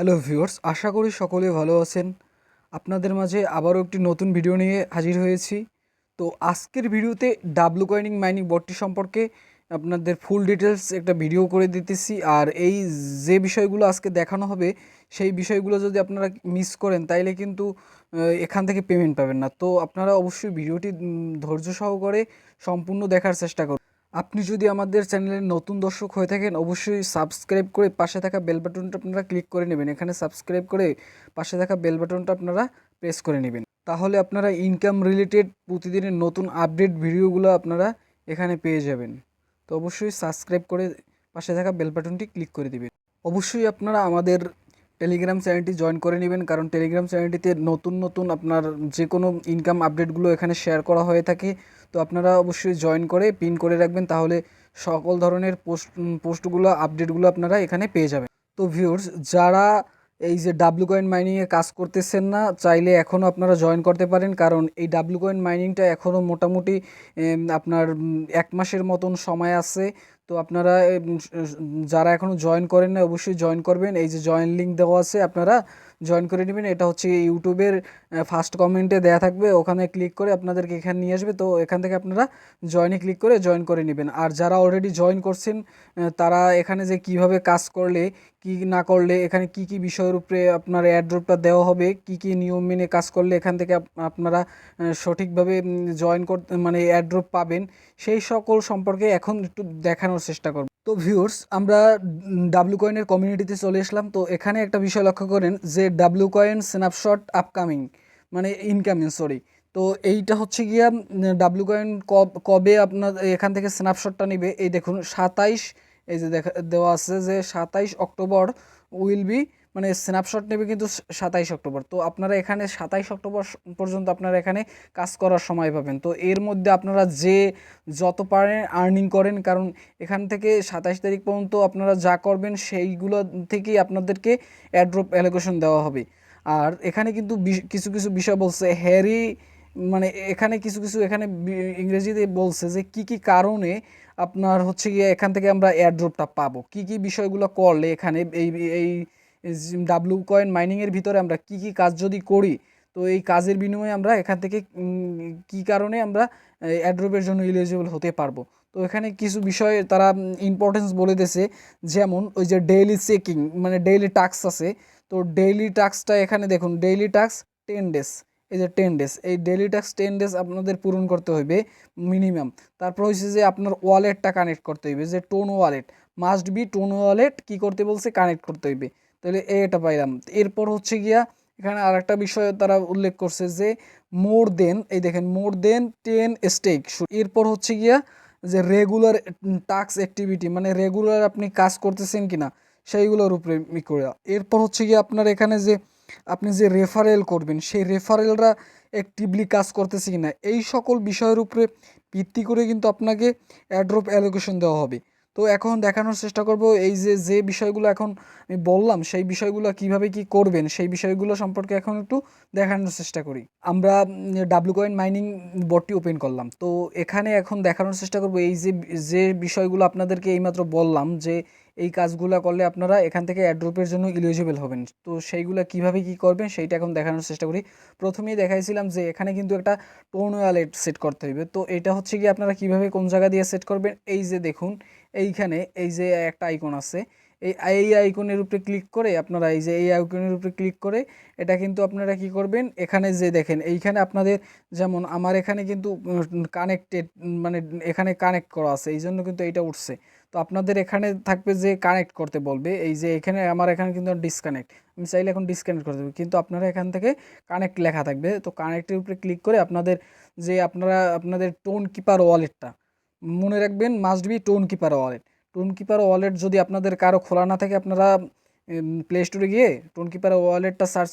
Hello viewers, আশা করি সকলে ভালো আছেন। আপনাদের মাঝে আবারও একটি নতুন ভিডিও নিয়ে হাজির হয়েছি। তো আজকের ভিডিওতে ডাব্লু কয়েনিং মাইনিং বটটি সম্পর্কে আপনাদের ফুল ডিটেলস একটা ভিডিও করে দিতেছি। আর এই যে বিষয়গুলো আজকে দেখানো হবে, সেই বিষয়গুলো যদি আপনারা মিস করেন, তাইলে কিন্তু এখান থেকে পেমেন্ট পাবেন না। তো আপনারা অবশ্যই ভিডিওটি ধৈর্য সহকারে সম্পূর্ণ দেখার চেষ্টা করুন। আপনি যদি আমাদের চ্যানেলের নতুন দর্শক হয়ে থাকেন, অবশ্যই সাবস্ক্রাইব করে পাশে থাকা বেল বাটনটা আপনারা ক্লিক করে নেবেন। এখানে সাবস্ক্রাইব করে পাশে থাকা বেল বাটনটা আপনারা প্রেস করে নেবেন। তাহলে আপনারা ইনকাম রিলেটেড প্রতিদিনের নতুন আপডেট ভিডিওগুলো আপনারা এখানে পেয়ে যাবেন। তো অবশ্যই সাবস্ক্রাইব করে পাশে থাকা বেল বাটনটি ক্লিক করে দিবেন। অবশ্যই আপনারা আমাদের টেলিগ্রাম চ্যানেলটি জয়েন করে নেবেন, কারণ টেলিগ্রাম চ্যানেলটিতে নতুন নতুন আপনার যে কোনো ইনকাম আপডেটগুলো এখানে শেয়ার করা হয়ে থাকে। তো আপনারা অবশ্যই জয়েন করে পিন করে রাখবেন, তাহলে সকল ধরনের পোস্ট পোস্টগুলো আপডেটগুলো আপনারা এখানে পেয়ে যাবেন। তো ভিউর্স যারা এই যে ডাব্লু কয়েন মাইনিংয়ে কাজ করতেছেন না, চাইলে এখনও আপনারা জয়েন করতে পারেন, কারণ এই ডাব্লু কয়েন মাইনিংটা এখনও মোটামুটি আপনার এক মাসের মতন সময় আছে। তো আপনারা যারা এখনও জয়েন করেন না অবশ্যই জয়েন করবেন। এই যে জয়েন লিঙ্ক দেওয়া আছে আপনারা জয়েন করে নেবেন। এটা হচ্ছে ইউটিউবের ফার্স্ট কমেন্টে দেওয়া থাকবে। ওখানে ক্লিক করে আপনাদেরকে এখানে নিয়ে আসবে। তো এখান থেকে আপনারা জয়েনে ক্লিক করে জয়েন করে নেবেন। আর যারা অলরেডি জয়েন করছেন তারা এখানে যে কীভাবে কাজ করলে, কি না করলে, এখানে কি কি বিষয়ের উপরে আপনার অ্যাড্রপটা দেওয়া হবে, কি কি নিয়ম মেনে কাজ করলে এখান থেকে আপ- আপনারা সঠিকভাবে জয়েন করতে মানে অ্যাড্রপ পাবেন, সেই সকল সম্পর্কে এখন একটু দেখানোর চেষ্টা করব। তো ভিউর্স আমরা ডাব্লু কয়েনের কমিউনিটিতে চলে এসলাম। তো এখানে একটা বিষয় লক্ষ্য করেন যে ডাব্লু কয়েন স্ন্যাপশট আপকামিং মানে ইনকামিং সরি তো এইটা হচ্ছে গিয়া ডাব্লু কয়েন কবে আপনার এখান থেকে স্ন্যাপশটটা নেবে? এই দেখুন, সাতাইশ, এই যে দেখা, দেওয়া আছে যে সাতাইশ অক্টোবর উইল বি মানে স্ন্যাপশট নেবে কিন্তু সাতাইশ অক্টোবর। তো আপনারা এখানে সাতাইশ অক্টোবর পর্যন্ত আপনারা এখানে কাজ করার সময় পাবেন। তো এর মধ্যে আপনারা যে যত পারেন আর্নিং করেন, কারণ এখান থেকে সাতাইশ তারিখ পর্যন্ত আপনারা যা করবেন সেইগুলো থেকেই আপনাদেরকে অ্যাড্রপ অ্যালোকেশন দেওয়া হবে। আর এখানে কিন্তু কিছু কিছু বিষয় বলছে, হ্যারি মানে এখানে কিছু কিছু এখানে ইংরেজিতে বলছে যে কি কি কারণে আপনার হচ্ছে গিয়ে এখান থেকে আমরা এয়ারড্রপটা পাবো? কি কি বিষয়গুলো করলে এখানে এই এই ডাব্লু কয়েন মাইনিংয়ের ভিতরে আমরা কি কি কাজ যদি করি, তো এই কাজের বিনিময়ে আমরা এখান থেকে কি কারণে আমরা এয়ারড্রপের জন্য এলিজিবল হতে পারব? তো এখানে কিছু বিষয়ে তারা ইম্পর্টেন্স বলে দিয়েছে, যেমন ওই যে ডেইলি চেকিং মানে ডেইলি টাস্ক আছে। তো ডেইলি টাস্কটা এখানে দেখুন ডেইলি টাস্ক টেন ডেজ এই যে টেন ডেজ এই ডেইলি টাস্ক টেন ডেজ আপনাদের পূরণ করতে হইবে মিনিমাম তারপর হচ্ছে যে আপনার ওয়ালেটটা কানেক্ট করতে হইবে, যে Ton wallet must be Ton wallet কি করতে বলছে কানেক্ট করতে হইবে। তাহলে এটা পাইলাম। এরপর হচ্ছে গিয়া এখানে আরেকটা বিষয় তারা উল্লেখ করছে যে মোর দেন এই দেখেন মোর দেন টেন স্টেক এরপর হচ্ছে গিয়া যে রেগুলার টাস্ক অ্যাক্টিভিটি মানে রেগুলার আপনি কাজ করতেছেন কিনা, সেইগুলোর উপরে করে এরপর হচ্ছে গিয়ে আপনার এখানে যে আপনি যে রেফারেল করবেন, সেই রেফারেলরা অ্যাক্টিভলি কাজ করতেছে কিনা, এই সকল বিষয়ের উপরে ভিত্তি করে কিন্তু আপনাকে অ্যাড্রপ অ্যালোকেশন দেওয়া হবে। তো এখন দেখানোর চেষ্টা করব এই যে যে বিষয়গুলো এখন আমি বললাম, সেই বিষয়গুলো কীভাবে কি করবেন, সেই বিষয়গুলো সম্পর্কে এখন একটু দেখানোর চেষ্টা করি। আমরা ডাব্লু কয়েন মাইনিং বোর্ডটি ওপেন করলাম। তো এখানে এখন দেখানোর চেষ্টা করব এই যে যে বিষয়গুলো আপনাদেরকে এইমাত্র বললাম যে, এই কাজগুলো করলে আপনারা এখান থেকে অ্যাড্রপের জন্য ইলিজিবল হবেন। তো সেইগুলো কীভাবে কি করবেন সেইটা এখন দেখানোর চেষ্টা করি। প্রথমেই দেখাইছিলাম যে, এখানে কিন্তু একটা টোন ওয়ালেট সেট করতে হবে তো এটা হচ্ছে কি আপনারা কীভাবে কোন জায়গা দিয়ে সেট করবেন, এই যে দেখুন এইখানে এই যে একটা আইকন আছে, এই এই আইকনের উপরে ক্লিক করে আপনারা এই যে এই আইকনের উপরে ক্লিক করে এটা কিন্তু আপনারা কি করবেন? এখানে যে দেখেন, এইখানে আপনাদের যেমন আমার এখানে কিন্তু কানেক্টেড মানে এখানে কানেক্ট করা আছে, এই জন্য কিন্তু এইটা উঠছে। তো আপনাদের এখানে থাকবে যে কানেক্ট করতে বলবে, এই যে এখানে আমার এখানে কিন্তু ডিসকানেক্ট আমি চাইলে এখন ডিসকানেক্ট করে দেবো, কিন্তু আপনারা এখান থেকে কানেক্ট লেখা থাকবে। তো কানেক্টের উপরে ক্লিক করে আপনাদের যে আপনারা, আপনাদের টোন কিপার ওয়ালেটটা মনে রাখবেন must be Tonkeeper wallet Tonkeeper wallet যদি আপনাদের কারও খোলা না থাকে, আপনারা প্লে স্টোরে গিয়ে টোন কিপার ওয়ালেটটা সার্চ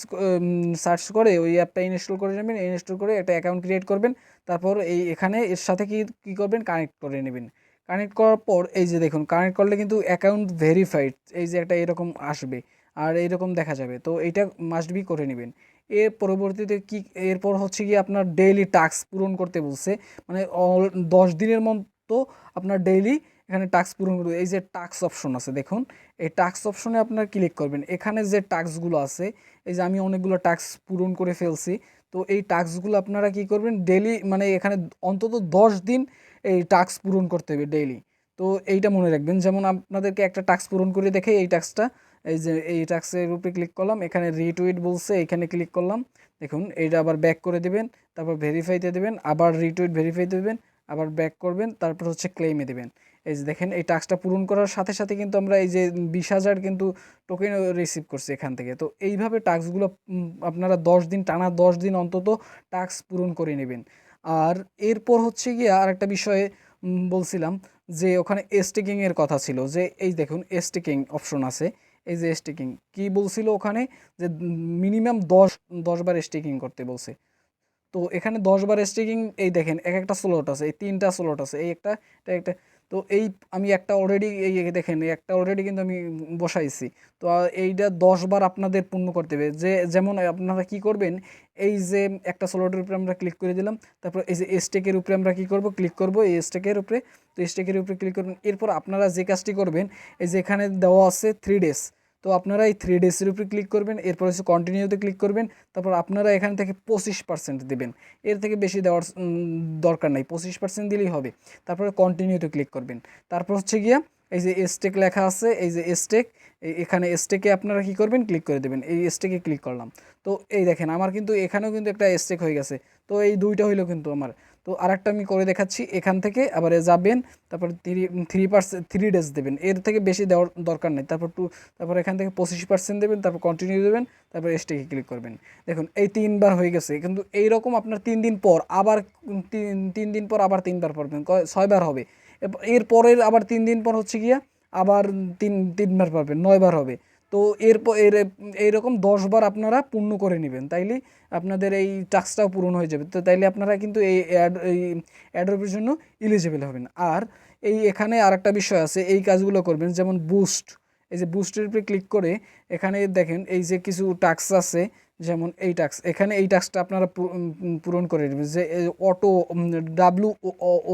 সার্চ করে ওই অ্যাপটা ইনস্টল করে নেবেন ইনস্টল করে একটা অ্যাকাউন্ট ক্রিয়েট করবেন, তারপর এই এখানে এর সাথে কি, কী করবেন? কানেক্ট করে নেবেন। কানেক্ট করার পর এই যে দেখুন কানেক্ট করলে কিন্তু অ্যাকাউন্ট ভেরিফাইড এই যে একটা এরকম আসবে, আর এইরকম দেখা যাবে। তো এইটা মাস্ট বি করে নেবেন। এর পরবর্তীতে কি, এরপর হচ্ছে কি আপনার ডেইলি টাস্ক পূরণ করতে বলছে মানে অল- দশ দিনের মতো আপনার ডেইলি এখানে টাস্ক পূরণ করবে এই যে টাস্ক অপশন আছে, দেখুন, এই টাস্ক অপশনে আপনারা ক্লিক করবেন। এখানে যে টাস্কগুলো আছে, এই যে আমি অনেকগুলো টাস্ক পূরণ করে ফেলছি, তো এই টাস্কগুলো আপনারা কি করবেন? ডেইলি মানে এখানে অন্তত দশ দিন এই টাস্ক পূরণ করতে হবে ডেইলি তো এইটা মনে রাখবেন, যেমন আপনাদেরকে একটা টাস্ক পূরণ করে দেখে এই টাস্কটা এই যে এই টাস্কের উপরে ক্লিক করলাম, এখানে রিটুইট বলছে, এখানে ক্লিক করলাম। দেখুন, এইটা আবার ব্যাক করে দেবেন, তারপর ভেরিফাইতে দেবেন, আবার রিটুইট ভেরিফাই দেবেন আবার ব্যাক করবেন, তারপর হচ্ছে ক্লেমে দেবেন। এই যে দেখেন, এই টাস্কটা পূরণ করার সাথে সাথে কিন্তু আমরা এই যে বিশ হাজার কিন্তু টোকেন রিসিভ করছি এখান থেকে। তো এইভাবে টাস্কগুলো আপনারা দশ দিন, টানা দশ দিন অন্তত টাস্ক পূরণ করে নেবেন। আর এরপর হচ্ছে গিয়ে আর একটা বিষয়ে বলছিলাম যে ওখানে স্টেকিংয়ের কথা ছিল যে, এই দেখুন স্টেকিং অপশন আছে। এই যে স্টেকিং কি বলছিল ওখানে? যে মিনিমাম দশ দশ বার স্টেকিং করতে বলছে। তো এখানে দশ বার স্টেকিং এই দেখেন, এক একটা স্লট আছে, এই তিনটা স্লট আছে, এই একটা একটা, তো এই আমি একটা অলরেডি এই দেখেন একটা অলরেডি কিন্তু আমি বসাইছি, তো এইটা দশ বার আপনাদের পূর্ণ করতে হবে, যে যেমন আপনারা কি করবেন, এই যে একটা স্লটের উপরে আমরা ক্লিক করে দিলাম, তারপর এই যে স্টেকের উপরে আমরা কি করব ক্লিক করব, এই স্টেকের উপরে, তো স্টেকের উপরে ক্লিক করবেন, এরপর আপনারা যে কাজটি করবেন, এই যে এখানে দেওয়া আছে থ্রি ডেজ তো আপনারা এই থ্রি ডেজের উপরে ক্লিক করবেন, এরপর হচ্ছে কন্টিনিউতে ক্লিক করবেন, তারপর আপনারা এখান থেকে পঁচিশ পার্সেন্ট দেবেন। এর থেকে বেশি দেওয়ার দরকার নাই, পঁচিশ পার্সেন্ট দিলেই হবে। তারপরে কন্টিনিউতে ক্লিক করবেন। তারপর হচ্ছে গিয়া এই যে স্টেক লেখা আছে, এই যে স্টেক এখানে স্টেকে আপনারা কি করবেন? ক্লিক করে দেবেন। এই স্টেকে ক্লিক করলাম। তো এই দেখেন, আমার কিন্তু এখানেও কিন্তু একটা স্টেক হয়ে গেছে। তো এই দুইটা হইল কিন্তু আমার। তো আরেকটা আমি করে দেখাচ্ছি, এখান থেকে আবার যাবেন, তারপর three three percent three days দেবেন। এর থেকে বেশি দেওয়ার দরকার নেই। তারপর টু তারপর এখান থেকে পঁচিশ পার্সেন্ট দেবেন, তারপর কন্টিনিউ দেবেন, তারপর স্টেকে ক্লিক করবেন। দেখুন, এই তিনবার হয়ে গেছে। কিন্তু এইরকম আপনার তিন দিন পর আবার, তিন তিন দিন পর আবার তিনবার পড়বেন। ছয়বার হবে। এর পরের আবার তিন দিন পর হচ্ছে গিয়া আবার তিন, তিনবার পারবেন নয়বার হবে। তো এরপর এর, এইরকম দশবার আপনারা পূর্ণ করে নেবেন। তাইলে আপনাদের এই টাস্কটাও পূরণ হয়ে যাবে। তো তাইলে আপনারা কিন্তু এই অ্যাড এই অ্যাড্রপের জন্য ইলিজিবল হবেন। আর এই এখানে আরেকটা বিষয় আছে, এই কাজগুলো করবেন, যেমন বুস্ট এই যে বুস্টের উপরে ক্লিক করে এখানে দেখেন, এই যে কিছু টাস্ক আছে, যেমন এই টাস্ক এখানে এই টাস্কটা আপনারা পূরণ করে নেবেন। যে অটো ডাব্লু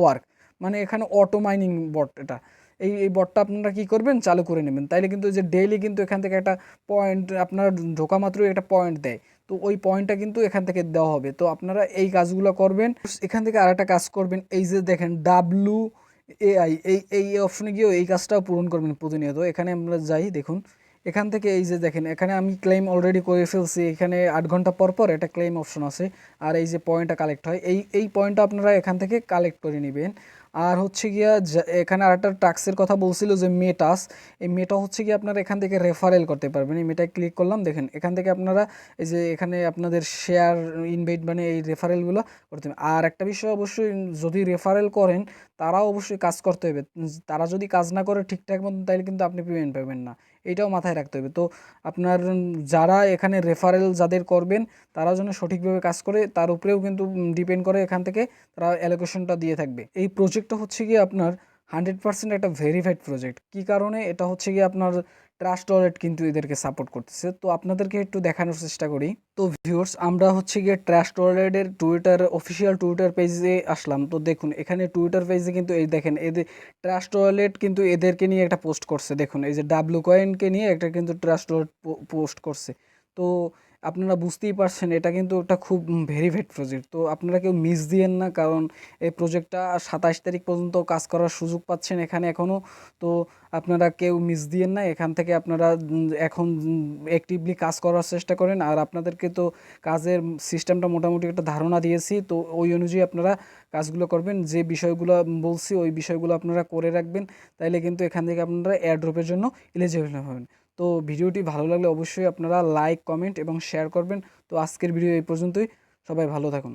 ওয়ার্ক মানে এখানে অটো মাইনিং বট এটা। এই এই বটটা আপনারা কি করবেন? চালু করে নেবেন। তাইলে কিন্তু যে ডেইলি কিন্তু এখান থেকে একটা পয়েন্ট আপনার ঢোকা মাত্রই একটা পয়েন্ট দেয়। তো ওই পয়েন্টটা কিন্তু এখান থেকে দেওয়া হবে। তো আপনারা এই কাজগুলো করবেন। এখান থেকে আরেকটা কাজ করবেন। এই যে দেখেন ডাব্লু এআই এই এই অপশনে গিয়েও এই কাজটাও পূরণ করবেন প্রতিনিয়ত। এখানে আমরা যাই, দেখুন। এখান থেকে এই যে দেখেন, এখানে আমি ক্লেম অলরেডি করে ফেলছি। এখানে আট ঘণ্টা পর পর একটা ক্লেম অপশন আছে। আর এই যে পয়েন্টটা কালেক্ট হয়, এই এই পয়েন্টটা আপনারা এখান থেকে কালেক্ট করে নেবেন। আর হচ্ছে গিয়া এখানে আরেকটা টাক্সের কথা বলছিল যে মেটাস, এই মেটা হচ্ছে গিয়ে আপনারা এখান থেকে রেফারেল করতে পারবেন। এই মেটায় ক্লিক করলাম, দেখেন, এখান থেকে আপনারা এই যে এখানে আপনাদের শেয়ার ইনভাইট মানে এই রেফারেলগুলো করতে হবে। আর একটা বিষয় অবশ্যই, যদি রেফারেল করেন, তারাও অবশ্যই কাজ করতে হবে। তারা যদি কাজ না করে ঠিকঠাক মতন, তাহলে কিন্তু আপনি পেমেন্ট পাবেন না। এটাও মাথায় রাখতে হবে। তো আপনার যারা এখানে রেফারেল যাদের করবেন, তারা যেন সঠিকভাবে কাজ করে, তার উপরেও কিন্তু ডিপেন্ড করে এখান থেকে তারা অ্যালোকেশনটা দিয়ে থাকবে। এই প্রজেক্টটা হচ্ছে গিয়ে আপনার হান্ড্রেড পার্সেন্ট একটা ভেরিফাইড প্রজেক্ট কী কারণে? এটা হচ্ছে গিয়ে আপনার ট্রাস্ট ওয়ালেট কিন্তু এদেরকে সাপোর্ট করতেছে। তো আপনাদেরকে একটু দেখানোর চেষ্টা করি। তো ভিউয়ার্স আমরা হচ্ছে গিয়ে ট্রাস্ট ওয়ালেটের টুইটার অফিসিয়াল টুইটার পেজে আসলাম। তো দেখুন, এখানে টুইটার পেজে কিন্তু এই দেখেন এদের ট্রাস্ট ওয়ালেট কিন্তু এদেরকে নিয়ে একটা পোস্ট করছে। দেখুন, এই যে ডাব্লু কয়েনকে নিয়ে একটা কিন্তু ট্রাস্ট ওয়ালেট পোস্ট করছে। তো আপনারা বুঝতেই পারছেন, এটা কিন্তু একটা খুব ভেরিফাইড প্রজেক্ট তো আপনারা কেউ মিস দিয়েন না, কারণ এই প্রজেক্টটা সাতাশ তারিখ পর্যন্ত কাজ করার সুযোগ পাচ্ছেন এখানে এখনও তো আপনারা কেউ মিস দিয়েন না, এখান থেকে আপনারা এখন অ্যাক্টিভলি কাজ করার চেষ্টা করেন। আর আপনাদেরকে তো কাজের সিস্টেমটা মোটামুটি একটা ধারণা দিয়েছি, তো ওই অনুযায়ী আপনারা কাজগুলো করবেন। যে বিষয়গুলো বলছি, ওই বিষয়গুলো আপনারা করে রাখবেন। তাইলে কিন্তু এখান থেকে আপনারা এয়ারড্রপের জন্য এলিজিবল হবেন। তো ভিডিওটি ভালো লাগলে অবশ্যই আপনারা লাইক, কমেন্ট এবং শেয়ার করবেন। তো আজকের ভিডিও এই পর্যন্তই। সবাই ভালো থাকুন।